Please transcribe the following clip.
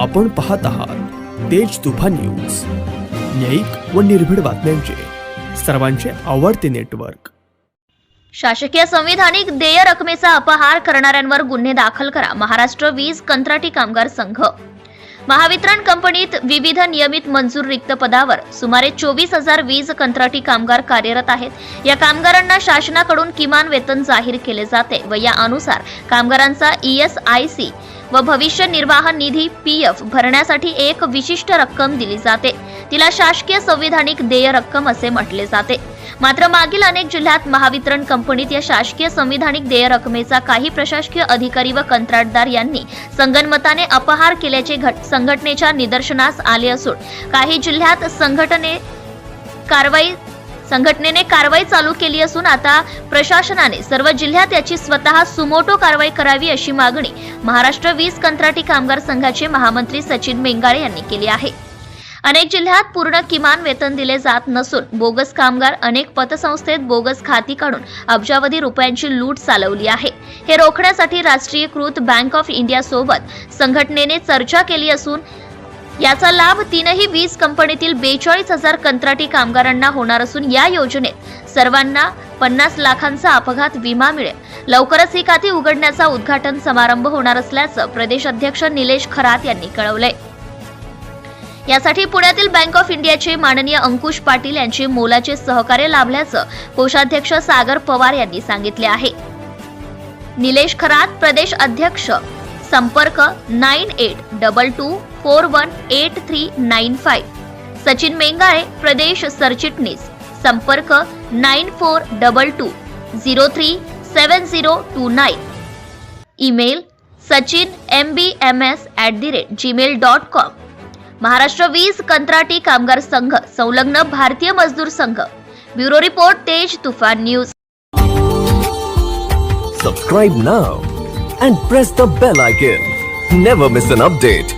आपण पाहत आहात तेज तुफा न्यूज. न्यायिक व निर्भीड बातम्यांचे. सर्वांचे आवडते नेटवर्क. शासकीय संविधानिक देय रकमेचा अपहार करणाऱ्यांवर गुन्हे दाखल करा महाराष्ट्र वीज कंत्राटी कामगार संघ. महावितरण कंपनीत विविध नियमित मंजूर रिक्त पदावर सुमारे चोवीस हजार वीज कंत्राटी कामगार कार्यरत आहेत. या कामगारांना शासनाकडून किमान वेतन जाहीर केले जाते व या अनुसार कामगारांचा ई एस आय सी व भविष्य निर्वाह निधी पी एफ भरण्यासाठी एक विशिष्ट रक्कम दिली जाते. तिला शासकीय संविधानिक देय रक्कम असे म्हटले जाते. मात्र मागील अनेक जिल्ह्यात महावितरण कंपनीत या शासकीय संविधानिक देय रकमेचा काही प्रशासकीय अधिकारी व कंत्राटदार यांनी संगनमताने अपहार केल्याचे घट संघटनेच्या निदर्शनास आले असून काही जिल्ह्यात संघटने कारवाई संघटनेने कारवाई चालू केली असून आता प्रशासनाने सर्व जिल्ह्यात याची स्वतः सुमोटो कारवाई करावी अशी मागणी महाराष्ट्र वीज कंत्राटी कामगार संघाचे महामंत्री सचिन मेंगाळे यांनी केली आहे. अनेक जिल्ह्यात पूर्ण किमान वेतन दिले जात नसून बोगस कामगार अनेक पतसंस्थेत बोगस खाती काढून अब्जावधी रुपयांची लूट चालवली आहे. हे रोखण्यासाठी राष्ट्रीयकृत बँक ऑफ इंडिया सोबत संघटनेने चर्चा केली असून याचा लाभ तीनही वीज कंपनीतील बेचाळीस हजार कंत्राटी कामगारांना होणार असून या योजनेत सर्वांना पन्नास लाखांचा अपघात विमा मिळेल. लवकरच ही खाती उघडण्याचा उद्घाटन समारंभ होणार असल्याचं प्रदेश अध्यक्ष निलेश खरात यांनी कळवलंय. यासाठी पुण्यातील बँक ऑफ इंडियाचे माननीय अंकुश पाटील यांचे मोलाचे सहकार्य लाभल्याचं कोषाध्यक्ष सागर पवार यांनी सांगितले आहे. निलेश खरात प्रदेश अध्यक्ष संपर्क nine eight double two four one eight three nine five Sachin Mengale प्रदेश सरचिटणीस संपर्क nine four double two zero three seven zero two nine email Sachin M B M S at the rate Gmail dot com Maharashtra वीज कंत्राटी कामगार संघ संलग्न भारतीय मजदूर संघ bureau report Tez Toofan news Subscribe now and press the bell icon. Never miss an update.